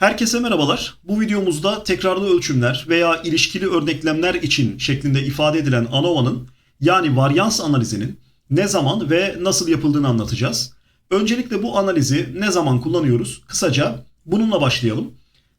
Herkese merhabalar. Bu videomuzda tekrarlı ölçümler veya ilişkili örneklemler için şeklinde ifade edilen ANOVA'nın yani varyans analizinin ne zaman ve nasıl yapıldığını anlatacağız. Öncelikle bu analizi ne zaman kullanıyoruz? Kısaca bununla başlayalım.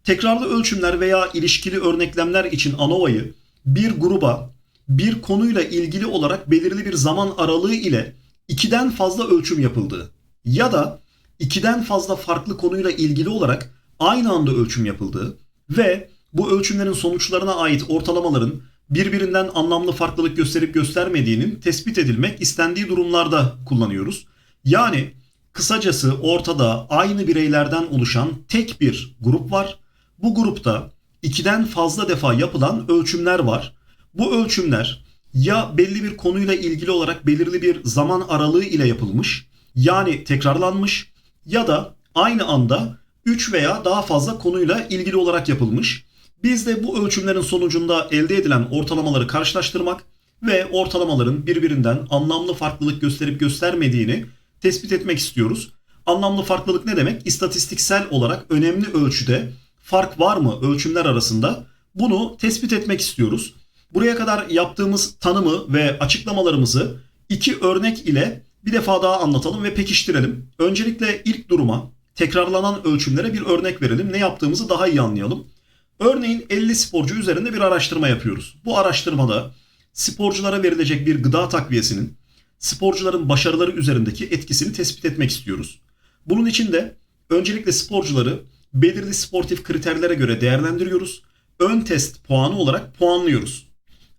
Tekrarlı ölçümler veya ilişkili örneklemler için ANOVA'yı bir gruba bir konuyla ilgili olarak belirli bir zaman aralığı ile ikiden fazla ölçüm yapıldığı ya da ikiden fazla farklı konuyla ilgili olarak aynı anda ölçüm yapıldığı ve bu ölçümlerin sonuçlarına ait ortalamaların birbirinden anlamlı farklılık gösterip göstermediğinin tespit edilmek istendiği durumlarda kullanıyoruz. Yani kısacası ortada aynı bireylerden oluşan tek bir grup var. Bu grupta ikiden fazla defa yapılan ölçümler var. Bu ölçümler ya belli bir konuyla ilgili olarak belirli bir zaman aralığı ile yapılmış yani tekrarlanmış ya da aynı anda 3 veya daha fazla konuyla ilgili olarak yapılmış. Biz de bu ölçümlerin sonucunda elde edilen ortalamaları karşılaştırmak ve ortalamaların birbirinden anlamlı farklılık gösterip göstermediğini tespit etmek istiyoruz. Anlamlı farklılık ne demek? İstatistiksel olarak önemli ölçüde fark var mı ölçümler arasında? Bunu tespit etmek istiyoruz. Buraya kadar yaptığımız tanımı ve açıklamalarımızı iki örnek ile bir defa daha anlatalım ve pekiştirelim. Öncelikle ilk duruma tekrarlanan ölçümlere bir örnek verelim. Ne yaptığımızı daha iyi anlayalım. Örneğin 50 sporcu üzerinde bir araştırma yapıyoruz. Bu araştırmada sporculara verilecek bir gıda takviyesinin sporcuların başarıları üzerindeki etkisini tespit etmek istiyoruz. Bunun için de öncelikle sporcuları belirli sportif kriterlere göre değerlendiriyoruz. Ön test puanı olarak puanlıyoruz.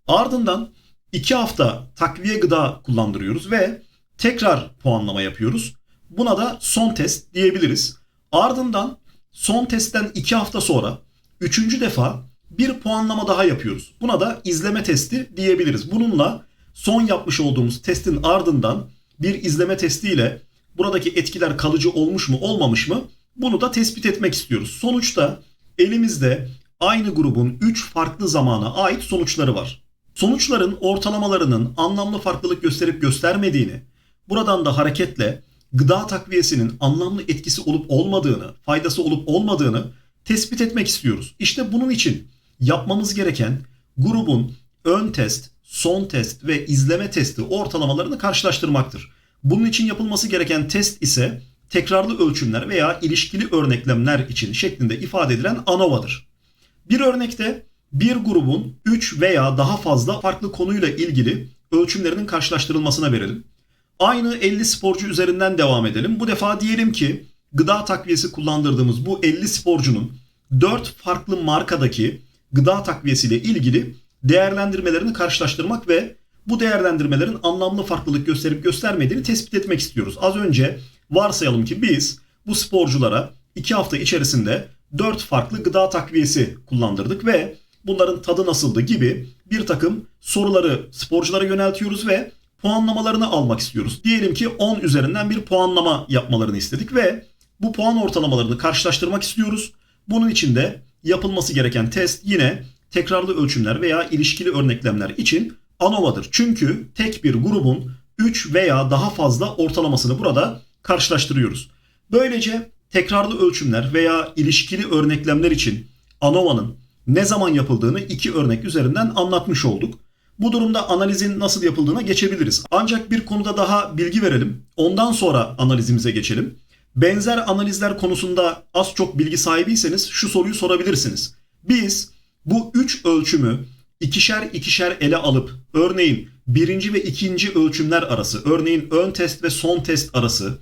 Ardından 2 hafta takviye gıda kullandırıyoruz ve tekrar puanlama yapıyoruz. Buna da son test diyebiliriz. Ardından son testten 2 hafta sonra 3. defa bir puanlama daha yapıyoruz. Buna da izleme testi diyebiliriz. Bununla son yapmış olduğumuz testin ardından bir izleme testiyle buradaki etkiler kalıcı olmuş mu olmamış mı bunu da tespit etmek istiyoruz. Sonuçta elimizde aynı grubun 3 farklı zamana ait sonuçları var. Sonuçların ortalamalarının anlamlı farklılık gösterip göstermediğini, buradan da hareketle gıda takviyesinin anlamlı etkisi olup olmadığını, faydası olup olmadığını tespit etmek istiyoruz. İşte bunun için yapmamız gereken grubun ön test, son test ve izleme testi ortalamalarını karşılaştırmaktır. Bunun için yapılması gereken test ise tekrarlı ölçümler veya ilişkili örneklemler için şeklinde ifade edilen ANOVA'dır. Bir örnekte bir grubun 3 veya daha fazla farklı konuyla ilgili ölçümlerinin karşılaştırılmasına verelim. Aynı 50 sporcu üzerinden devam edelim. Bu defa diyelim ki gıda takviyesi kullandırdığımız bu 50 sporcunun 4 farklı markadaki gıda takviyesiyle ilgili değerlendirmelerini karşılaştırmak ve bu değerlendirmelerin anlamlı farklılık gösterip göstermediğini tespit etmek istiyoruz. Az önce varsayalım ki biz bu sporculara 2 hafta içerisinde 4 farklı gıda takviyesi kullandırdık ve bunların tadı nasıldı gibi bir takım soruları sporculara yöneltiyoruz ve puanlamalarını almak istiyoruz. Diyelim ki 10 üzerinden bir puanlama yapmalarını istedik ve bu puan ortalamalarını karşılaştırmak istiyoruz. Bunun için de yapılması gereken test yine tekrarlı ölçümler veya ilişkili örneklemler için ANOVA'dır. Çünkü tek bir grubun 3 veya daha fazla ortalamasını burada karşılaştırıyoruz. Böylece tekrarlı ölçümler veya ilişkili örneklemler için ANOVA'nın ne zaman yapıldığını iki örnek üzerinden anlatmış olduk. Bu durumda analizin nasıl yapıldığına geçebiliriz. Ancak bir konuda daha bilgi verelim. Ondan sonra analizimize geçelim. Benzer analizler konusunda az çok bilgi sahibiyseniz şu soruyu sorabilirsiniz. Biz bu üç ölçümü ikişer ikişer ele alıp örneğin birinci ve ikinci ölçümler arası, örneğin ön test ve son test arası,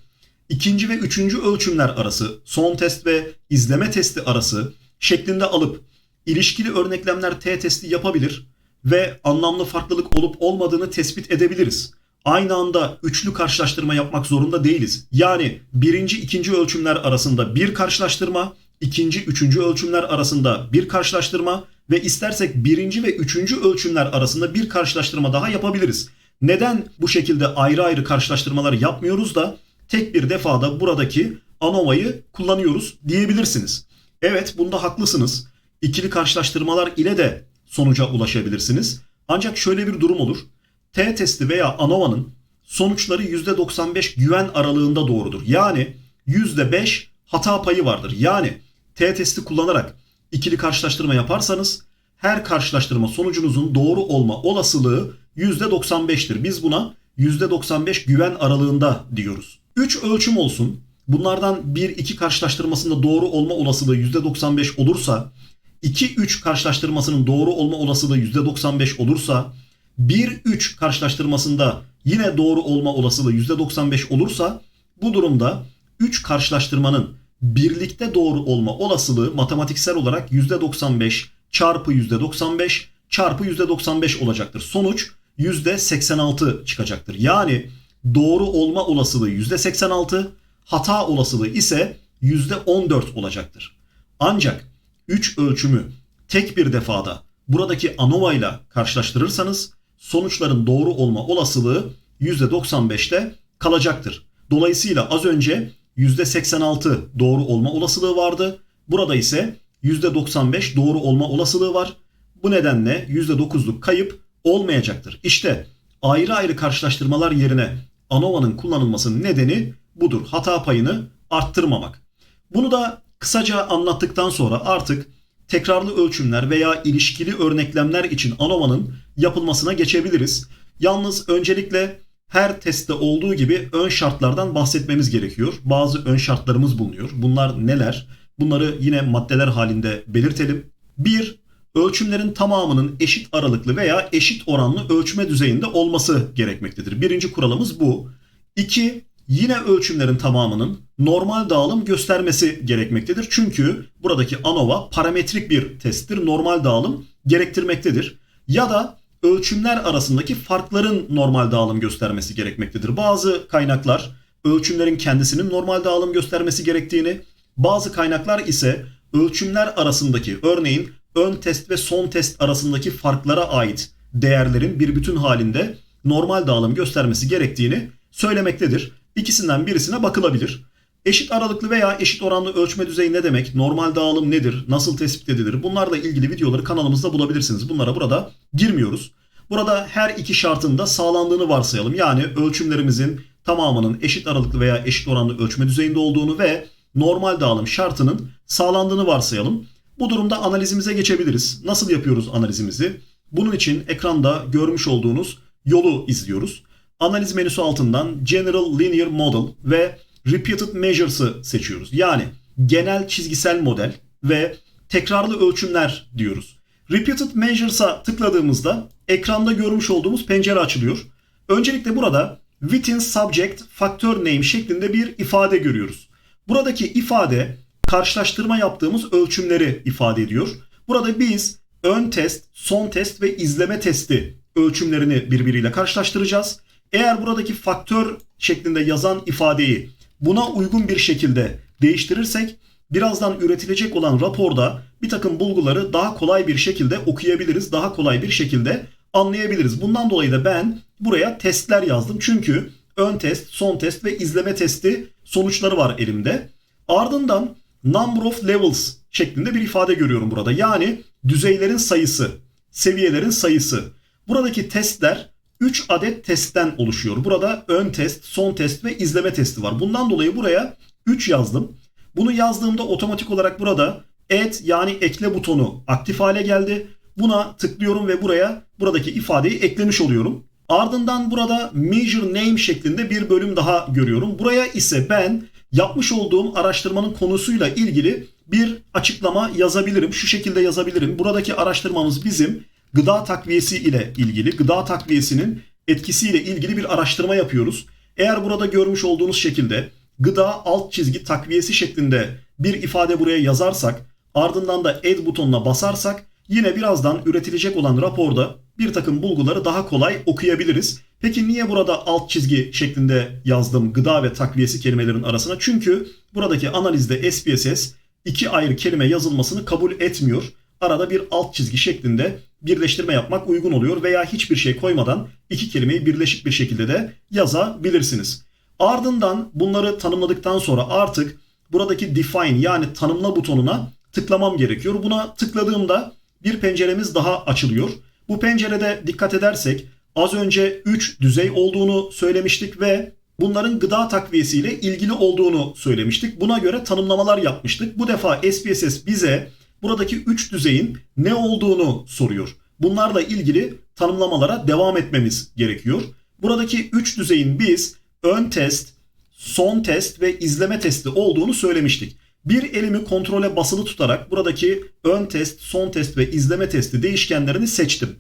ikinci ve üçüncü ölçümler arası, son test ve izleme testi arası şeklinde alıp ilişkili örneklemler T testi yapabilir ve anlamlı farklılık olup olmadığını tespit edebiliriz. Aynı anda üçlü karşılaştırma yapmak zorunda değiliz. Yani birinci, ikinci ölçümler arasında bir karşılaştırma, ikinci, üçüncü ölçümler arasında bir karşılaştırma ve istersek birinci ve üçüncü ölçümler arasında bir karşılaştırma daha yapabiliriz. Neden bu şekilde ayrı ayrı karşılaştırmalar yapmıyoruz da tek bir defada buradaki ANOVA'yı kullanıyoruz diyebilirsiniz. Evet bunda haklısınız. İkili karşılaştırmalar ile de sonuca ulaşabilirsiniz. Ancak şöyle bir durum olur. T testi veya ANOVA'nın sonuçları %95 güven aralığında doğrudur. Yani %5 hata payı vardır. Yani T testi kullanarak ikili karşılaştırma yaparsanız her karşılaştırma sonucunuzun doğru olma olasılığı %95'tir. Biz buna %95 güven aralığında diyoruz. 3 ölçüm olsun. Bunlardan 1-2 karşılaştırmasında doğru olma olasılığı %95 olursa 2-3 karşılaştırmasının doğru olma olasılığı %95 olursa 1-3 karşılaştırmasında yine doğru olma olasılığı %95 olursa bu durumda 3 karşılaştırmanın birlikte doğru olma olasılığı matematiksel olarak %95 çarpı %95 çarpı %95 olacaktır. Sonuç %86 çıkacaktır. Yani doğru olma olasılığı %86, hata olasılığı ise %14 olacaktır. Ancak 3 ölçümü tek bir defada buradaki ANOVA ile karşılaştırırsanız sonuçların doğru olma olasılığı %95'te kalacaktır. Dolayısıyla az önce %86 doğru olma olasılığı vardı. Burada ise %95 doğru olma olasılığı var. Bu nedenle %9'luk kayıp olmayacaktır. İşte ayrı ayrı karşılaştırmalar yerine ANOVA'nın kullanılmasının nedeni budur. Hata payını arttırmamak. Bunu da kısaca anlattıktan sonra artık tekrarlı ölçümler veya ilişkili örneklemler için ANOVA'nın yapılmasına geçebiliriz. Yalnız öncelikle her testte olduğu gibi ön şartlardan bahsetmemiz gerekiyor. Bazı ön şartlarımız bulunuyor. Bunlar neler? Bunları yine maddeler halinde belirtelim. 1. Ölçümlerin tamamının eşit aralıklı veya eşit oranlı ölçme düzeyinde olması gerekmektedir. Birinci kuralımız bu. 2. Yine ölçümlerin tamamının normal dağılım göstermesi gerekmektedir. Çünkü buradaki ANOVA parametrik bir testtir. Normal dağılım gerektirmektedir. Ya da ölçümler arasındaki farkların normal dağılım göstermesi gerekmektedir. Bazı kaynaklar ölçümlerin kendisinin normal dağılım göstermesi gerektiğini, bazı kaynaklar ise ölçümler arasındaki örneğin ön test ve son test arasındaki farklara ait değerlerin bir bütün halinde normal dağılım göstermesi gerektiğini söylemektedir. İkisinden birisine bakılabilir. Eşit aralıklı veya eşit oranlı ölçme düzeyi ne demek? Normal dağılım nedir? Nasıl tespit edilir? Bunlarla ilgili videoları kanalımızda bulabilirsiniz. Bunlara burada girmiyoruz. Burada her iki şartın da sağlandığını varsayalım. Yani ölçümlerimizin tamamının eşit aralıklı veya eşit oranlı ölçme düzeyinde olduğunu ve normal dağılım şartının sağlandığını varsayalım. Bu durumda analizimize geçebiliriz. Nasıl yapıyoruz analizimizi? Bunun için ekranda görmüş olduğunuz yolu izliyoruz. Analiz menüsü altından General Linear Model ve Repeated Measures'ı seçiyoruz. Yani genel çizgisel model ve tekrarlı ölçümler diyoruz. Repeated Measures'a tıkladığımızda ekranda görmüş olduğumuz pencere açılıyor. Öncelikle burada within subject factor name şeklinde bir ifade görüyoruz. Buradaki ifade karşılaştırma yaptığımız ölçümleri ifade ediyor. Burada biz ön test, son test ve izleme testi ölçümlerini birbiriyle karşılaştıracağız. Eğer buradaki faktör şeklinde yazan ifadeyi buna uygun bir şekilde değiştirirsek birazdan üretilecek olan raporda bir takım bulguları daha kolay bir şekilde okuyabiliriz. Daha kolay bir şekilde anlayabiliriz. Bundan dolayı da ben buraya testler yazdım. Çünkü ön test, son test ve izleme testi sonuçları var elimde. Ardından number of levels şeklinde bir ifade görüyorum burada. Yani düzeylerin sayısı, seviyelerin sayısı. Buradaki testler 3 adet testten oluşuyor. Burada ön test, son test ve izleme testi var. Bundan dolayı buraya 3 yazdım. Bunu yazdığımda otomatik olarak burada add yani ekle butonu aktif hale geldi. Buna tıklıyorum ve buraya buradaki ifadeyi eklemiş oluyorum. Ardından burada measure name şeklinde bir bölüm daha görüyorum. Buraya ise ben yapmış olduğum araştırmanın konusuyla ilgili bir açıklama yazabilirim. Şu şekilde yazabilirim. Buradaki araştırmamız bizim gıda takviyesi ile ilgili, gıda takviyesinin etkisiyle ilgili bir araştırma yapıyoruz. Eğer burada görmüş olduğunuz şekilde gıda alt çizgi takviyesi şeklinde bir ifade buraya yazarsak, ardından da add butonuna basarsak yine birazdan üretilecek olan raporda bir takım bulguları daha kolay okuyabiliriz. Peki niye burada alt çizgi şeklinde yazdım gıda ve takviyesi kelimelerin arasına? Çünkü buradaki analizde SPSS iki ayrı kelime yazılmasını kabul etmiyor. Arada bir alt çizgi şeklinde birleştirme yapmak uygun oluyor veya hiçbir şey koymadan iki kelimeyi birleşik bir şekilde de yazabilirsiniz. Ardından bunları tanımladıktan sonra artık buradaki define yani tanımla butonuna tıklamam gerekiyor. Buna tıkladığımda bir penceremiz daha açılıyor. Bu pencerede dikkat edersek az önce 3 düzey olduğunu söylemiştik ve bunların gıda takviyesiyle ilgili olduğunu söylemiştik. Buna göre tanımlamalar yapmıştık. Bu defa SPSS bize buradaki 3 düzeyin ne olduğunu soruyor. Bunlarla ilgili tanımlamalara devam etmemiz gerekiyor. Buradaki 3 düzeyin biz ön test, son test ve izleme testi olduğunu söylemiştik. Bir elimi kontrole basılı tutarak buradaki ön test, son test ve izleme testi değişkenlerini seçtim.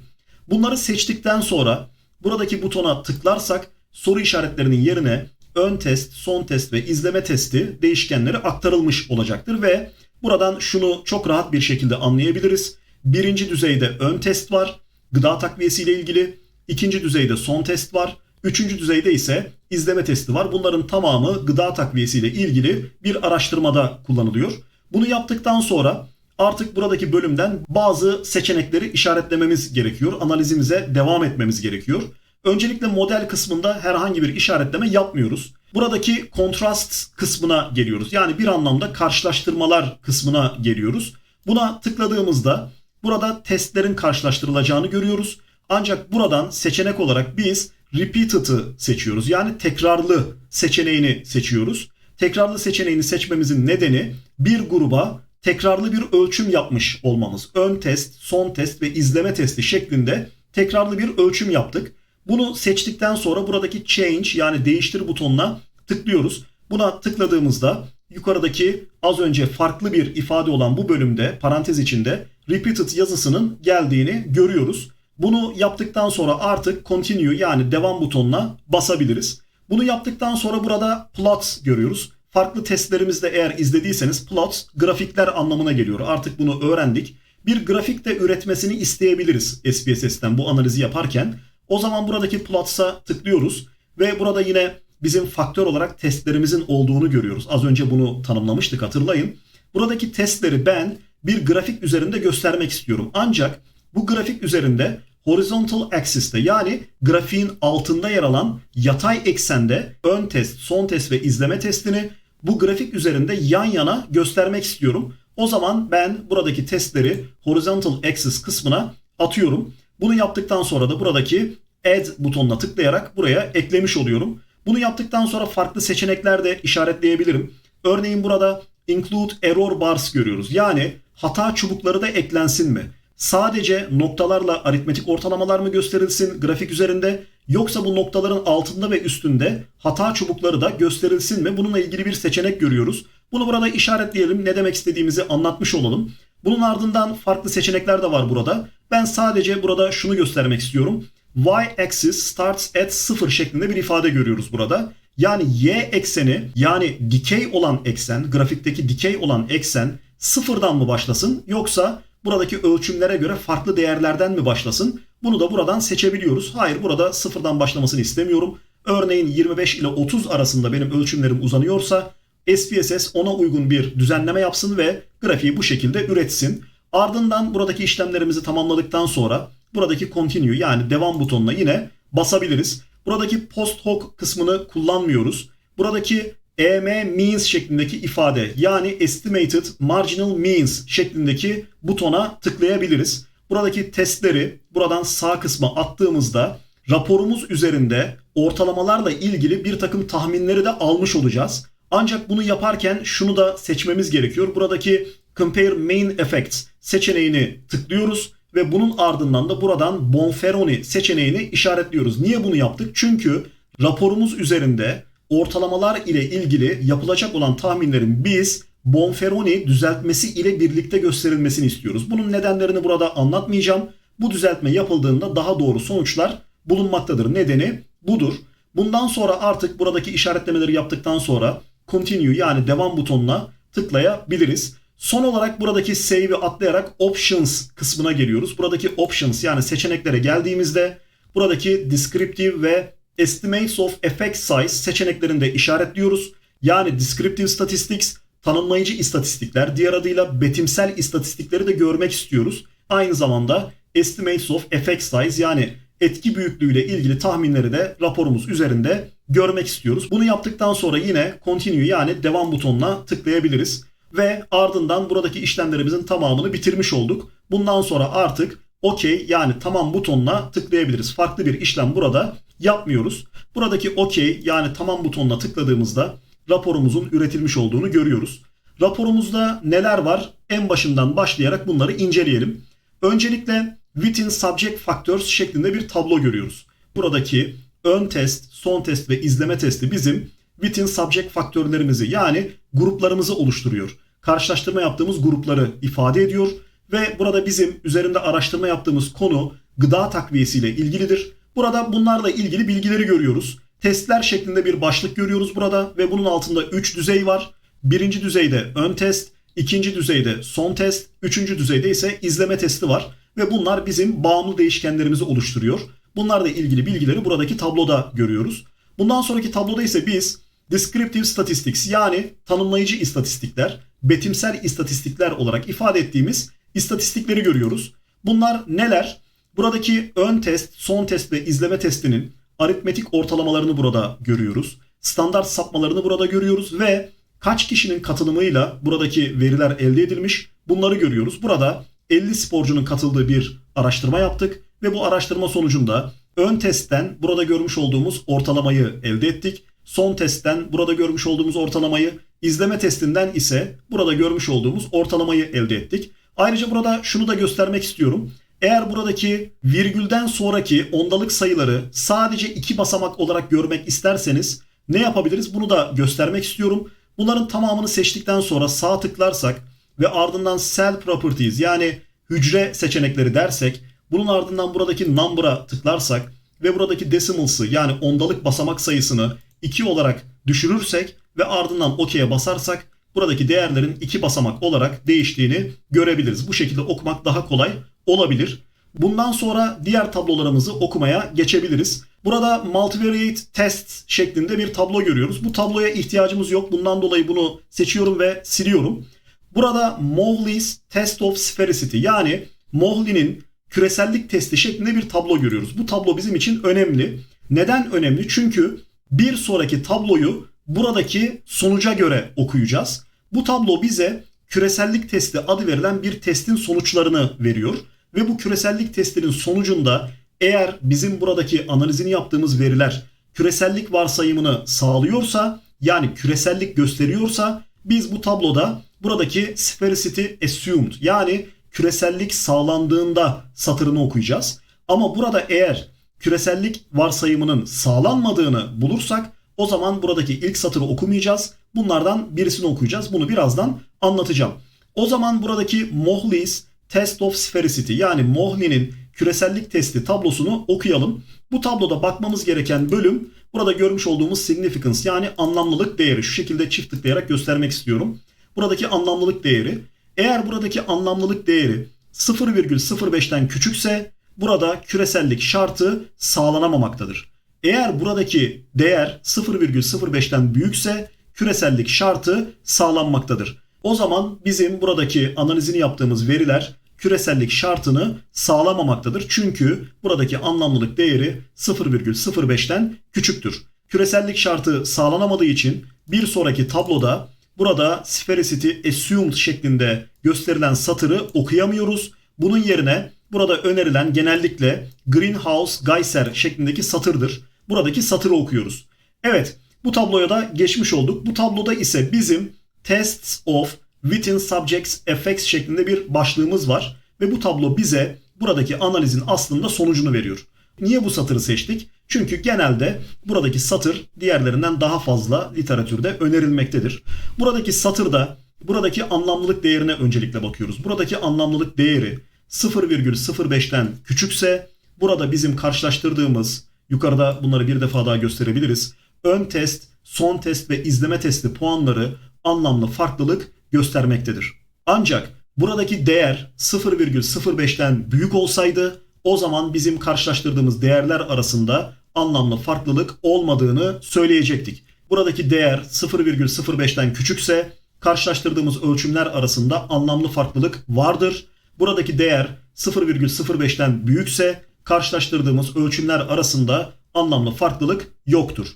Bunları seçtikten sonra buradaki butona tıklarsak soru işaretlerinin yerine ön test, son test ve izleme testi değişkenleri aktarılmış olacaktır ve buradan şunu çok rahat bir şekilde anlayabiliriz. Birinci düzeyde ön test var, gıda takviyesi ile ilgili. İkinci düzeyde son test var. Üçüncü düzeyde ise izleme testi var. Bunların tamamı gıda takviyesi ile ilgili bir araştırmada kullanılıyor. Bunu yaptıktan sonra artık buradaki bölümden bazı seçenekleri işaretlememiz gerekiyor. Analizimize devam etmemiz gerekiyor. Öncelikle model kısmında herhangi bir işaretleme yapmıyoruz. Buradaki kontrast kısmına geliyoruz. Yani bir anlamda karşılaştırmalar kısmına geliyoruz. Buna tıkladığımızda burada testlerin karşılaştırılacağını görüyoruz. Ancak buradan seçenek olarak biz repeated'ı seçiyoruz. Yani tekrarlı seçeneğini seçiyoruz. Tekrarlı seçeneğini seçmemizin nedeni bir gruba tekrarlı bir ölçüm yapmış olmamız. Ön test, son test ve izleme testi şeklinde tekrarlı bir ölçüm yaptık. Bunu seçtikten sonra buradaki change yani değiştir butonuna tıklıyoruz. Buna tıkladığımızda yukarıdaki az önce farklı bir ifade olan bu bölümde parantez içinde repeated yazısının geldiğini görüyoruz. Bunu yaptıktan sonra artık continue yani devam butonuna basabiliriz. Bunu yaptıktan sonra burada plot görüyoruz. Farklı testlerimizde eğer izlediyseniz plot grafikler anlamına geliyor. Artık bunu öğrendik. Bir grafik de üretmesini isteyebiliriz SPSS'ten bu analizi yaparken. O zaman buradaki plots'a tıklıyoruz ve burada yine bizim faktör olarak testlerimizin olduğunu görüyoruz. Az önce bunu tanımlamıştık hatırlayın. Buradaki testleri ben bir grafik üzerinde göstermek istiyorum. Ancak bu grafik üzerinde horizontal axis'te yani grafiğin altında yer alan yatay eksende ön test, son test ve izleme testini bu grafik üzerinde yan yana göstermek istiyorum. O zaman ben buradaki testleri horizontal axis kısmına atıyorum. Bunu yaptıktan sonra da buradaki add butonuna tıklayarak buraya eklemiş oluyorum. Bunu yaptıktan sonra farklı seçenekler de işaretleyebilirim. Örneğin burada include error bars görüyoruz. Yani hata çubukları da eklensin mi? Sadece noktalarla aritmetik ortalamalar mı gösterilsin grafik üzerinde yoksa bu noktaların altında ve üstünde hata çubukları da gösterilsin mi? Bununla ilgili bir seçenek görüyoruz. Bunu burada işaretleyelim. Ne demek istediğimizi anlatmış olalım. Bunun ardından farklı seçenekler de var burada. Ben sadece burada şunu göstermek istiyorum. Y-axis starts at 0 şeklinde bir ifade görüyoruz burada. Yani y ekseni yani dikey olan eksen, grafikteki dikey olan eksen sıfırdan mı başlasın yoksa buradaki ölçümlere göre farklı değerlerden mi başlasın? Bunu da buradan seçebiliyoruz. Hayır burada sıfırdan başlamasını istemiyorum. Örneğin 25 ile 30 arasında benim ölçümlerim uzanıyorsa SPSS ona uygun bir düzenleme yapsın ve grafiği bu şekilde üretsin. Ardından buradaki işlemlerimizi tamamladıktan sonra buradaki continue yani devam butonuna yine basabiliriz. Buradaki post hoc kısmını kullanmıyoruz. Buradaki EM means şeklindeki ifade yani estimated marginal means şeklindeki butona tıklayabiliriz. Buradaki testleri buradan sağ kısma attığımızda raporumuz üzerinde ortalamalarla ilgili bir takım tahminleri de almış olacağız. Ancak bunu yaparken şunu da seçmemiz gerekiyor. Buradaki Compare Main Effects seçeneğini tıklıyoruz ve bunun ardından da buradan Bonferroni seçeneğini işaretliyoruz. Niye bunu yaptık? Çünkü raporumuz üzerinde ortalamalar ile ilgili yapılacak olan tahminlerin biz Bonferroni düzeltmesi ile birlikte gösterilmesini istiyoruz. Bunun nedenlerini burada anlatmayacağım. Bu düzeltme yapıldığında daha doğru sonuçlar bulunmaktadır. Nedeni budur. Bundan sonra artık buradaki işaretlemeleri yaptıktan sonra continue yani devam butonuna tıklayabiliriz. Son olarak buradaki save'i atlayarak options kısmına geliyoruz. Buradaki options yani seçeneklere geldiğimizde buradaki descriptive ve estimates of effect size seçeneklerini de işaretliyoruz. Yani descriptive statistics tanımlayıcı istatistikler diğer adıyla betimsel istatistikleri de görmek istiyoruz. Aynı zamanda estimates of effect size yani etki büyüklüğüyle ilgili tahminleri de raporumuz üzerinde görmek istiyoruz. Bunu yaptıktan sonra yine continue yani devam butonuna tıklayabiliriz ve ardından buradaki işlemlerimizin tamamını bitirmiş olduk. Bundan sonra artık OK yani tamam butonuna tıklayabiliriz. Farklı bir işlem burada yapmıyoruz. Buradaki OK yani tamam butonuna tıkladığımızda raporumuzun üretilmiş olduğunu görüyoruz. Raporumuzda neler var? En başından başlayarak bunları inceleyelim. Öncelikle within subject factors şeklinde bir tablo görüyoruz. Buradaki ön test, son test ve izleme testi bizim within subject faktörlerimizi yani gruplarımızı oluşturuyor. Karşılaştırma yaptığımız grupları ifade ediyor ve burada bizim üzerinde araştırma yaptığımız konu gıda takviyesiyle ilgilidir. Burada bunlarla ilgili bilgileri görüyoruz. Testler şeklinde bir başlık görüyoruz burada ve bunun altında 3 düzey var. Birinci düzeyde ön test, ikinci düzeyde son test, üçüncü düzeyde ise izleme testi var. Ve bunlar bizim bağımlı değişkenlerimizi oluşturuyor. Bunlarla ilgili bilgileri buradaki tabloda görüyoruz. Bundan sonraki tabloda ise biz descriptive statistics yani tanımlayıcı istatistikler, betimsel istatistikler olarak ifade ettiğimiz istatistikleri görüyoruz. Bunlar neler? Buradaki ön test, son test ve izleme testinin aritmetik ortalamalarını burada görüyoruz. Standart sapmalarını burada görüyoruz ve kaç kişinin katılımıyla buradaki veriler elde edilmiş bunları görüyoruz. Burada 50 sporcunun katıldığı bir araştırma yaptık ve bu araştırma sonucunda ön testten burada görmüş olduğumuz ortalamayı elde ettik. Son testten burada görmüş olduğumuz ortalamayı, izleme testinden ise burada görmüş olduğumuz ortalamayı elde ettik. Ayrıca burada şunu da göstermek istiyorum. Eğer buradaki virgülden sonraki ondalık sayıları sadece iki basamak olarak görmek isterseniz ne yapabiliriz? Bunu da göstermek istiyorum. Bunların tamamını seçtikten sonra sağ tıklarsak ve ardından cell properties yani hücre seçenekleri dersek bunun ardından buradaki number'a tıklarsak ve buradaki decimals'ı yani ondalık basamak sayısını 2 olarak düşürürsek ve ardından OK'ye basarsak buradaki değerlerin iki basamak olarak değiştiğini görebiliriz. Bu şekilde okumak daha kolay olabilir. Bundan sonra diğer tablolarımızı okumaya geçebiliriz. Burada multivariate test şeklinde bir tablo görüyoruz. Bu tabloya ihtiyacımız yok. Bundan dolayı bunu seçiyorum ve siliyorum. Burada Mowley's Test of Sphericity yani Mowley'nin küresellik testi şeklinde bir tablo görüyoruz. Bu tablo bizim için önemli. Neden önemli? Çünkü bir sonraki tabloyu buradaki sonuca göre okuyacağız. Bu tablo bize küresellik testi adı verilen bir testin sonuçlarını veriyor. Ve bu küresellik testinin sonucunda eğer bizim buradaki analizini yaptığımız veriler küresellik varsayımını sağlıyorsa yani küresellik gösteriyorsa biz bu tabloda buradaki sphericity assumed yani küresellik sağlandığında satırını okuyacağız. Ama burada eğer küresellik varsayımının sağlanmadığını bulursak o zaman buradaki ilk satırı okumayacağız. Bunlardan birisini okuyacağız. Bunu birazdan anlatacağım. O zaman buradaki Mohley's Test of Sphericity yani Mohley'nin küresellik testi tablosunu okuyalım. Bu tabloda bakmamız gereken bölüm burada görmüş olduğumuz significance yani anlamlılık değeri. Şu şekilde çift tıklayarak göstermek istiyorum. Buradaki anlamlılık değeri. Eğer buradaki anlamlılık değeri 0,05'ten küçükse burada küresellik şartı sağlanamamaktadır. Eğer buradaki değer 0,05'ten büyükse küresellik şartı sağlanmaktadır. O zaman bizim buradaki analizini yaptığımız veriler küresellik şartını sağlamamaktadır. Çünkü buradaki anlamlılık değeri 0,05'ten küçüktür. Küresellik şartı sağlanamadığı için bir sonraki tabloda burada sphericity assumed şeklinde gösterilen satırı okuyamıyoruz. Bunun yerine burada önerilen genellikle greenhouse geyser şeklindeki satırdır. Buradaki satırı okuyoruz. Evet bu tabloya da geçmiş olduk. Bu tabloda ise bizim tests of within subjects effects şeklinde bir başlığımız var. Ve bu tablo bize buradaki analizin aslında sonucunu veriyor. Niye bu satırı seçtik? Çünkü genelde buradaki satır diğerlerinden daha fazla literatürde önerilmektedir. Buradaki satırda buradaki anlamlılık değerine öncelikle bakıyoruz. Buradaki anlamlılık değeri 0,05'ten küçükse burada bizim karşılaştırdığımız yukarıda bunları bir defa daha gösterebiliriz. Ön test, son test ve izleme testi puanları anlamlı farklılık göstermektedir. Ancak buradaki değer 0,05'ten büyük olsaydı o zaman bizim karşılaştırdığımız değerler arasında anlamlı farklılık olmadığını söyleyecektik. Buradaki değer 0,05'ten küçükse karşılaştırdığımız ölçümler arasında anlamlı farklılık vardır. Buradaki değer 0,05'ten büyükse karşılaştırdığımız ölçümler arasında anlamlı farklılık yoktur.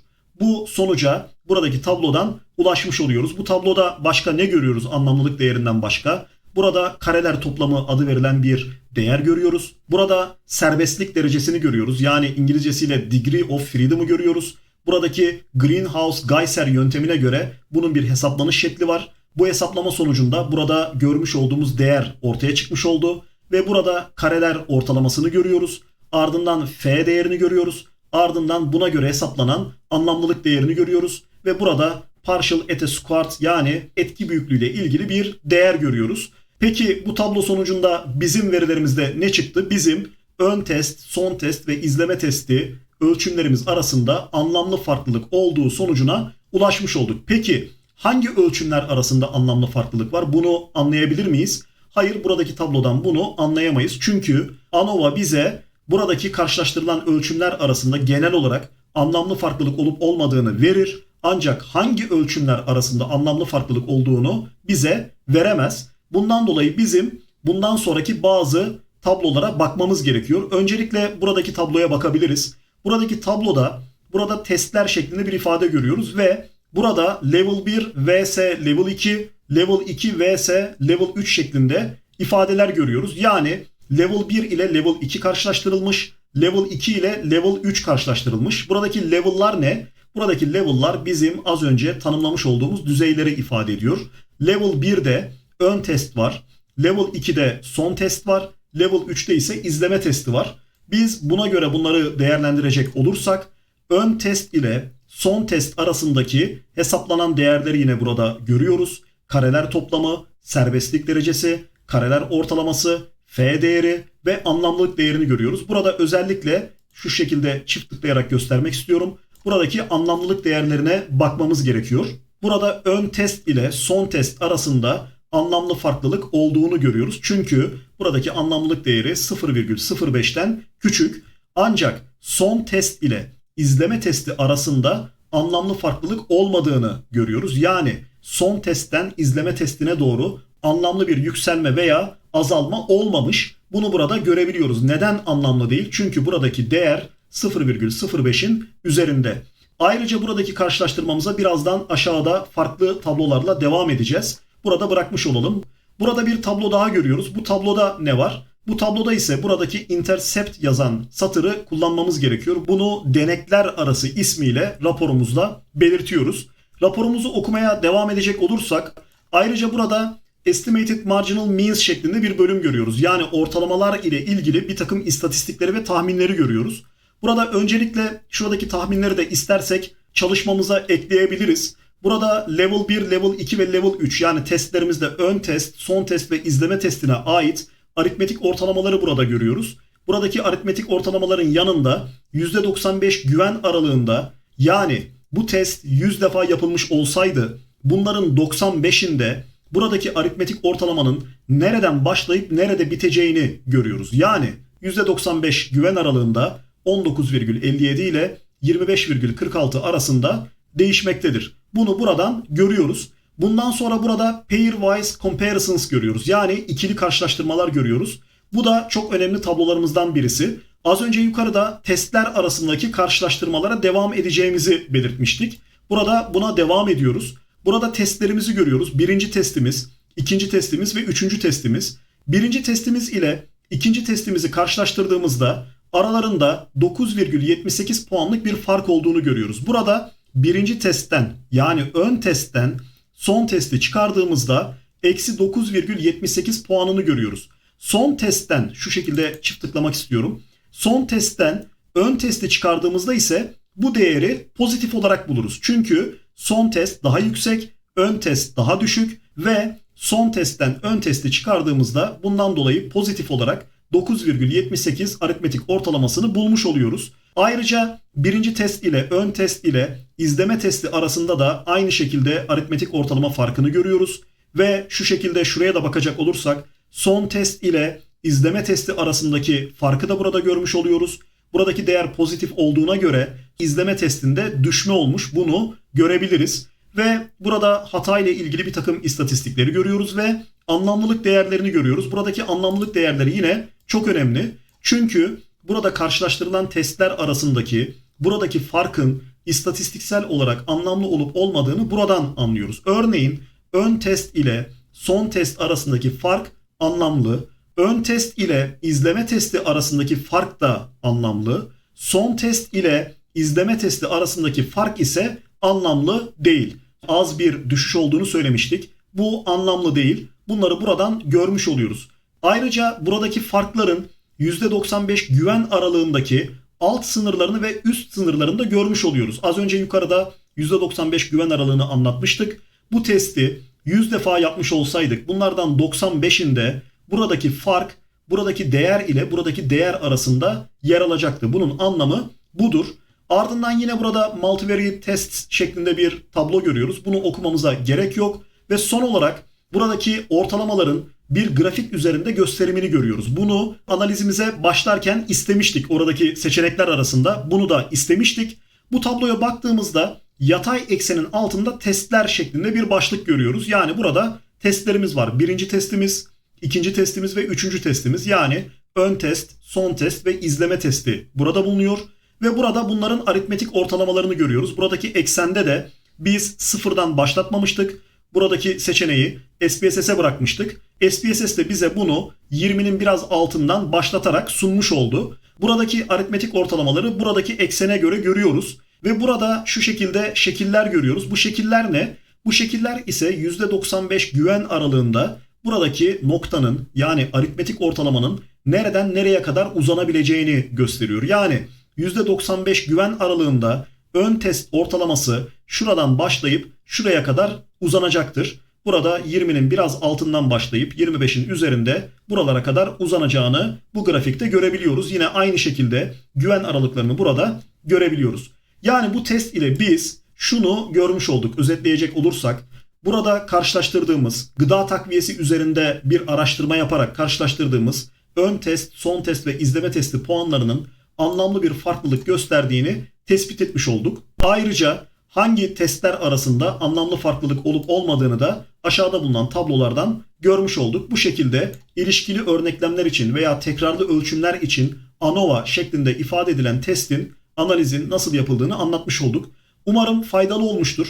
Bu sonuca buradaki tablodan ulaşmış oluyoruz. Bu tabloda başka ne görüyoruz anlamlılık değerinden başka? Burada kareler toplamı adı verilen bir değer görüyoruz. Burada serbestlik derecesini görüyoruz. Yani İngilizcesiyle degree of freedom'ı görüyoruz. Buradaki Greenhouse-Geyser yöntemine göre bunun bir hesaplanış şekli var. Bu hesaplama sonucunda burada görmüş olduğumuz değer ortaya çıkmış oldu ve burada kareler ortalamasını görüyoruz. Ardından f değerini görüyoruz. Ardından buna göre hesaplanan anlamlılık değerini görüyoruz ve burada partial at a squared yani etki büyüklüğüyle ilgili bir değer görüyoruz. Peki bu tablo sonucunda bizim verilerimizde ne çıktı? Bizim ön test, son test ve izleme testi ölçümlerimiz arasında anlamlı farklılık olduğu sonucuna ulaşmış olduk. Peki hangi ölçümler arasında anlamlı farklılık var? Bunu anlayabilir miyiz? Hayır buradaki tablodan bunu anlayamayız. Çünkü ANOVA bize buradaki karşılaştırılan ölçümler arasında genel olarak anlamlı farklılık olup olmadığını verir. Ancak hangi ölçümler arasında anlamlı farklılık olduğunu bize veremez. Bundan dolayı bizim bundan sonraki bazı tablolara bakmamız gerekiyor. Öncelikle buradaki tabloya bakabiliriz. Buradaki tabloda burada testler şeklinde bir ifade görüyoruz ve burada level 1 vs level 2, level 2 vs level 3 şeklinde ifadeler görüyoruz. Yani level 1 ile level 2 karşılaştırılmış, level 2 ile level 3 karşılaştırılmış. Buradaki level'lar ne? Buradaki level'lar bizim az önce tanımlamış olduğumuz düzeyleri ifade ediyor. Level 1'de ön test var. Level 2'de son test var. Level 3'te ise izleme testi var. Biz buna göre bunları değerlendirecek olursak ön test ile son test arasındaki hesaplanan değerleri yine burada görüyoruz. Kareler toplamı, serbestlik derecesi, kareler ortalaması, f değeri ve anlamlılık değerini görüyoruz. Burada özellikle şu şekilde çift tıklayarak göstermek istiyorum. Buradaki anlamlılık değerlerine bakmamız gerekiyor. Burada ön test ile son test arasında anlamlı farklılık olduğunu görüyoruz. Çünkü buradaki anlamlılık değeri 0,05'ten küçük. Ancak son test ile izleme testi arasında anlamlı farklılık olmadığını görüyoruz. Yani son testten izleme testine doğru anlamlı bir yükselme veya azalma olmamış. Bunu burada görebiliyoruz. Neden anlamlı değil? Çünkü buradaki değer 0,05'in üzerinde. Ayrıca buradaki karşılaştırmamıza birazdan aşağıda farklı tablolarla devam edeceğiz. Burada bırakmış olalım. Burada bir tablo daha görüyoruz. Bu tabloda ne var? Bu tabloda ise buradaki intercept yazan satırı kullanmamız gerekiyor. Bunu denekler arası ismiyle raporumuzda belirtiyoruz. Raporumuzu okumaya devam edecek olursak ayrıca burada Estimated Marginal Means şeklinde bir bölüm görüyoruz. Yani ortalamalar ile ilgili bir takım istatistikleri ve tahminleri görüyoruz. Burada öncelikle şuradaki tahminleri de istersek çalışmamıza ekleyebiliriz. Burada level 1, level 2 ve level 3 yani testlerimizde ön test, son test ve izleme testine ait aritmetik ortalamaları burada görüyoruz. Buradaki aritmetik ortalamaların yanında %95 güven aralığında yani bu test 100 defa yapılmış olsaydı bunların 95'inde buradaki aritmetik ortalamanın nereden başlayıp nerede biteceğini görüyoruz. Yani %95 güven aralığında 19,57 ile 25,46 arasında değişmektedir. Bunu buradan görüyoruz. Bundan sonra burada pairwise comparisons görüyoruz. Yani ikili karşılaştırmalar görüyoruz. Bu da çok önemli tablolarımızdan birisi. Az önce yukarıda testler arasındaki karşılaştırmalara devam edeceğimizi belirtmiştik. Burada buna devam ediyoruz. Burada testlerimizi görüyoruz. Birinci testimiz, ikinci testimiz ve üçüncü testimiz. Birinci testimiz ile ikinci testimizi karşılaştırdığımızda aralarında 9,78 puanlık bir fark olduğunu görüyoruz. Burada birinci testten yani ön testten son testi çıkardığımızda eksi 9,78 puanını görüyoruz. Son testten şu şekilde çift tıklamak istiyorum. Son testten ön testi çıkardığımızda ise bu değeri pozitif olarak buluruz. Çünkü son test daha yüksek, ön test daha düşük ve son testten ön testi çıkardığımızda bundan dolayı pozitif olarak 9,78 aritmetik ortalamasını bulmuş oluyoruz. Ayrıca birinci test ile ön test ile izleme testi arasında da aynı şekilde aritmetik ortalama farkını görüyoruz. Ve şu şekilde şuraya da bakacak olursak son test ile izleme testi arasındaki farkı da burada görmüş oluyoruz. Buradaki değer pozitif olduğuna göre izleme testinde düşme olmuş bunu görebiliriz. Ve burada hata ile ilgili bir takım istatistikleri görüyoruz ve anlamlılık değerlerini görüyoruz. Buradaki anlamlılık değerleri yine çok önemli. Çünkü burada karşılaştırılan testler arasındaki buradaki farkın istatistiksel olarak anlamlı olup olmadığını buradan anlıyoruz. Örneğin ön test ile son test arasındaki fark anlamlı. Ön test ile izleme testi arasındaki fark da anlamlı. Son test ile izleme testi arasındaki fark ise anlamlı değil. Az bir düşüş olduğunu söylemiştik. Bu anlamlı değil. Bunları buradan görmüş oluyoruz. Ayrıca buradaki farkların %95 güven aralığındaki alt sınırlarını ve üst sınırlarını da görmüş oluyoruz. Az önce yukarıda %95 güven aralığını anlatmıştık. Bu testi 100 defa yapmış olsaydık bunlardan 95'inde buradaki fark buradaki değer ile buradaki değer arasında yer alacaktı. Bunun anlamı budur. Ardından yine burada multivariate tests şeklinde bir tablo görüyoruz. Bunu okumamıza gerek yok. Ve son olarak buradaki ortalamaların bir grafik üzerinde gösterimini görüyoruz. Bunu analizimize başlarken istemiştik. Oradaki seçenekler arasında bunu da istemiştik. Bu tabloya baktığımızda yatay eksenin altında testler şeklinde bir başlık görüyoruz. Yani burada testlerimiz var. Birinci testimiz, ikinci testimiz ve üçüncü testimiz. Yani ön test, son test ve izleme testi burada bulunuyor. Ve burada bunların aritmetik ortalamalarını görüyoruz. Buradaki eksende de biz sıfırdan başlatmamıştık. Buradaki seçeneği SPSS'e bırakmıştık. SPSS de bize bunu 20'nin biraz altından başlatarak sunmuş oldu. Buradaki aritmetik ortalamaları buradaki eksene göre görüyoruz. Ve burada şu şekilde şekiller görüyoruz. Bu şekiller ne? Bu şekiller ise %95 güven aralığında buradaki noktanın yani aritmetik ortalamanın nereden nereye kadar uzanabileceğini gösteriyor. Yani %95 güven aralığında ön test ortalaması şuradan başlayıp şuraya kadar uzanacaktır. Burada 20'nin biraz altından başlayıp 25'in üzerinde buralara kadar uzanacağını bu grafikte görebiliyoruz. Yine aynı şekilde güven aralıklarını burada görebiliyoruz. Yani bu test ile biz şunu görmüş olduk. Özetleyecek olursak burada karşılaştırdığımız gıda takviyesi üzerinde bir araştırma yaparak karşılaştırdığımız ön test, son test ve izleme testi puanlarının anlamlı bir farklılık gösterdiğini tespit etmiş olduk. Ayrıca hangi testler arasında anlamlı farklılık olup olmadığını da aşağıda bulunan tablolardan görmüş olduk. Bu şekilde ilişkili örneklemler için veya tekrarlı ölçümler için ANOVA şeklinde ifade edilen testin analizin nasıl yapıldığını anlatmış olduk. Umarım faydalı olmuştur.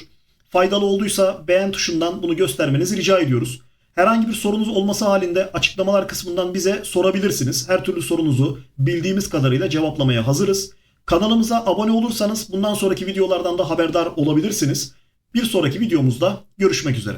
Faydalı olduysa beğen tuşundan bunu göstermenizi rica ediyoruz. Herhangi bir sorunuz olması halinde açıklamalar kısmından bize sorabilirsiniz. Her türlü sorunuzu bildiğimiz kadarıyla cevaplamaya hazırız. Kanalımıza abone olursanız bundan sonraki videolardan da haberdar olabilirsiniz. Bir sonraki videomuzda görüşmek üzere.